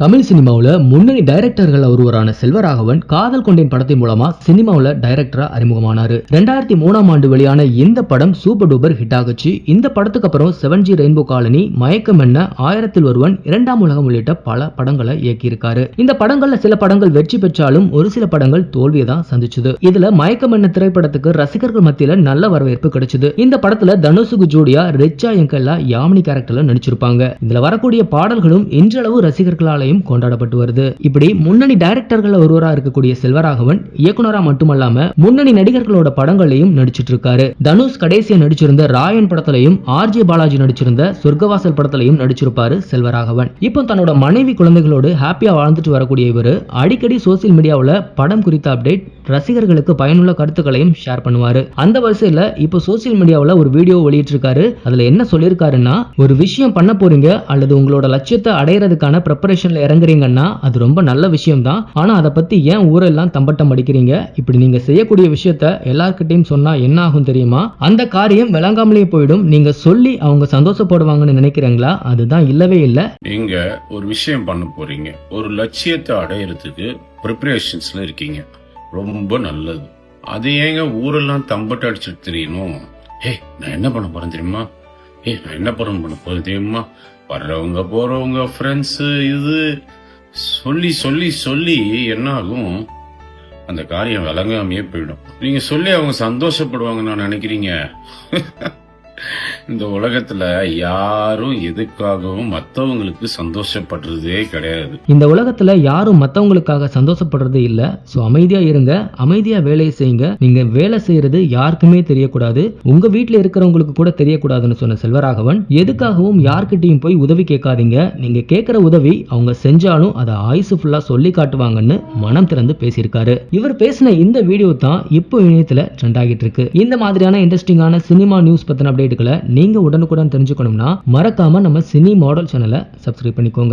தமிழ் சினிமாவில் முன்னணி டைரக்டர்கள் ஒருவரான செல்வராகவன் காதல் கொண்டேன் படத்தின் மூலமா சினிமாவில் டைரக்டரா அறிமுகமானாரு. ரெண்டாயிரத்தி மூணாம் ஆண்டு வெளியான இந்த படம் சூப்பர் டூப்பர் ஹிட் ஆகுச்சு. இந்த படத்துக்கு அப்புறம் செவன் ஜி ரெயின்போ காலனி மயக்கம் என்ன ஆயிரத்தில் ஒருவன் இரண்டாம் உலகம் உள்ளிட்ட பல படங்களை இயக்கியிருக்காரு. இந்த படங்கள்ல சில படங்கள் வெற்றி பெற்றாலும் ஒரு சில படங்கள் தோல்வியை தான் சந்திச்சது. இதுல மயக்கம் என்ன திரைப்படத்துக்கு ரசிகர்கள் மத்தியில நல்ல வரவேற்பு கிடைச்சது. இந்த படத்துல தனுஷுக்கு ஜோடியா ரெச்சா எங்கெல்லாம் யாமினி கேரக்டர்ல நடிச்சிருப்பாங்க. இதுல வரக்கூடிய பாடல்களும் இன்றளவு ரசிகர்களாலையும் கொண்டாடப்பட்டு வருது. இப்படி முன்னணி டைரக்டர்கள் ஒருவராக இருக்கக்கூடிய செல்வராகவன் இயக்குனரா மட்டுமல்லாம முன்னணி நடிகர்களோட படங்களையும் நடிச்சிட்டு இருக்காரு தனுஷ் கடைசியா நடிச்சிருந்த ராயன் படத்திலையும் ஆர்ஜே பாலாஜி நடிச்சிருந்த சொர்க்கவாசல் படத்திலையும் நடிச்சிருப்பாரு செல்வராகவன். இப்போ தன்னோட மனைவி குழந்தைகளோடு ஹாப்பியா வாழ்ந்துட்டு வரக்கூடிய இவரு அடிக்கடி சோசியல் மீடியாவில் படம் குறித்த அப்டேட் ரசிகர்களுக்கு பயனுள்ள கருத்துக்களையும் ஷேர் பண்ணுவாரு. அந்த வரிசையில இப்போ சோசியல் மீடியாவில் ஒரு வீடியோ வெளியிட்டிருக்காரு. அதுல என்ன சொல்லியிருக்காருன்னா ஒரு விஷயம் பண்ண போறீங்க அல்லது உங்களோட லட்சியத்தை அடையிறதுக்கான ப்ரிப்பரேஷன் ப்ரிப்பரேஷன்ல இறங்குறீங்கன்னா அது ரொம்ப நல்ல விஷயம் தான் ஆனா அதை பத்தி ஏன் ஊரெல்லாம் தம்பட்டம் அடிக்கிறீங்க? இப்படி நீங்க செய்யக்கூடிய விஷயத்த எல்லார்கிட்டையும் சொன்னா என்ன ஆகும் தெரியுமா? அந்த காரியம் விளங்காமலேயே போயிடும். நீங்க சொல்லி அவங்க சந்தோஷப்படுவாங்கன்னு நினைக்கிறீங்களா? அதுதான் இல்லவே இல்லை. நீங்க ஒரு விஷயம் பண்ண போறீங்க. ஒரு லட்சியத்தை அடையிறதுக்கு ப்ரிப்பரேஷன்ஸ்ல இருக்கீங்க. ரொம்ப நல்லது. அது ஏங்க ஊரெல்லாம் தம்பட்டம் அடிச்சுட்டு தெரியணும்? ஏய் நான் என்ன பண்ண போறேன் தெரியுமா? ஏய் நான் என்ன படம் பண்ண போகுது தெரியுமா? வர்றவங்க போறவங்க ஃப்ரெண்ட்ஸு இது. சொல்லி சொல்லி சொல்லி என்ன ஆகும் அந்த காரியம் விளங்காமையே போயிடும். நீங்க சொல்லி அவங்க சந்தோஷப்படுவாங்க நான் நினைக்கிறீங்க. இந்த உலகத்துல யாரும் எதுக்காகவும் மத்தவங்களுக்கு சந்தோஷப்படுறதே கிடையாது. இந்த உலகத்துல யாரும் மத்தவங்களுக்காக சந்தோஷப்படுறது இல்ல. சோ அமைதியா இருங்க. அமைதியா வேலையை செய்யுங்க. நீங்க வேலை செய்யறது யாருக்குமே தெரியக்கூடாது. உங்க வீட்டுல இருக்கிறவங்களுக்கு கூட தெரியக்கூடாதுன்னு சொன்ன செல்வராகவன் எதுக்காகவும் யார்கிட்டையும் போய் உதவி கேட்காதீங்க. நீங்க கேட்கிற உதவி அவங்க செஞ்சாலும் அதை ஆயுசு ஃபுல்லா சொல்லி காட்டுவாங்கன்னு மனம் திறந்து பேசியிருக்காரு. இவர் பேசின இந்த வீடியோ தான் இப்போ இணையத்துல ட்ரெண்ட் ஆகிட்டு இருக்கு. இந்த மாதிரியான இன்ட்ரெஸ்டிங்கான சினிமா நியூஸ் பத்தின அப்டேட்டுகளை நீங்க உடனுக்குடன் தெரிஞ்சுக்கணும்னா மறக்காம நம்ம சினி மாடல் சேனலை சப்ஸ்கிரைப் பண்ணிக்கோங்க.